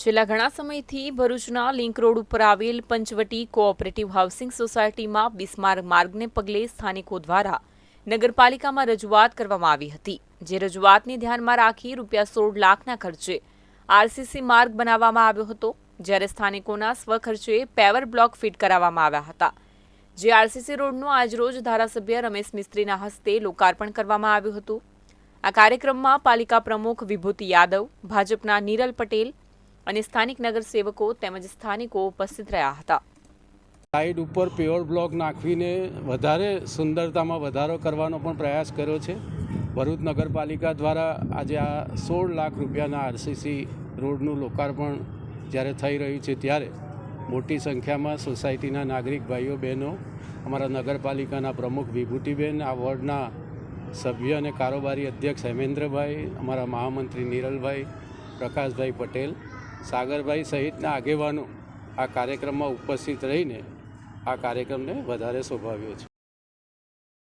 છેલ્લા ઘણા સમયથી ભરૂચના લિંક રોડ ઉપર આવેલ પંચવટી કોઓપરેટિવ હાઉસિંગ સોસાયટીમાં બિસ્માર્ક માર્ગને પગલે સ્થાનિકો દ્વારા નગરપાલિકામાં રજૂઆત કરવામાં આવી હતી, જે રજૂઆતને ધ્યાનમાં રાખી રૂપિયા સોળ લાખના ખર્ચે આરસીસી માર્ગ બનાવવામાં આવ્યો હતો, જ્યારે સ્થાનિકોના સ્વખર્ચે પેવર બ્લોક ફિટ કરાવવામાં આવ્યા હતા. જે આરસીસી રોડનું આજરોજ ધારાસભ્ય રમેશ મિસ્ત્રીના હસ્તે લોકાર્પણ કરવામાં આવ્યું હતું. આ કાર્યક્રમમાં પાલિકા પ્રમુખ વિભૂતિ યાદવ, ભાજપના નીરલ પટેલ અને સ્થાનિક નગરસેવકો તેમજ સ્થાનિકો ઉપસ્થિત રહ્યા હતા. સાઈડ ઉપર પ્યોર બ્લોક નાખવીને વધારે સુંદરતામાં વધારો કરવાનો પણ પ્રયાસ કર્યો છે. ભરૂચ નગરપાલિકા દ્વારા આજે આ સોળ લાખ રૂપિયાના આરસીસી રોડનું લોકાર્પણ જ્યારે થઈ રહ્યું છે ત્યારે મોટી સંખ્યામાં સોસાયટીના નાગરિક ભાઈઓ, બહેનો, અમારા નગરપાલિકાના પ્રમુખ વિભૂતિબેન, આ વોર્ડના સભ્ય અને કારોબારી અધ્યક્ષ હેમેન્દ્રભાઈ, અમારા મહામંત્રી નિરલભાઈ, પ્રકાશભાઈ પટેલ સાગરભાઈ સહિતના આગેવાનો આ કાર્યક્રમમાં ઉપસ્થિત રહીને આ કાર્યક્રમને વધારે શોભાવ્યો છે.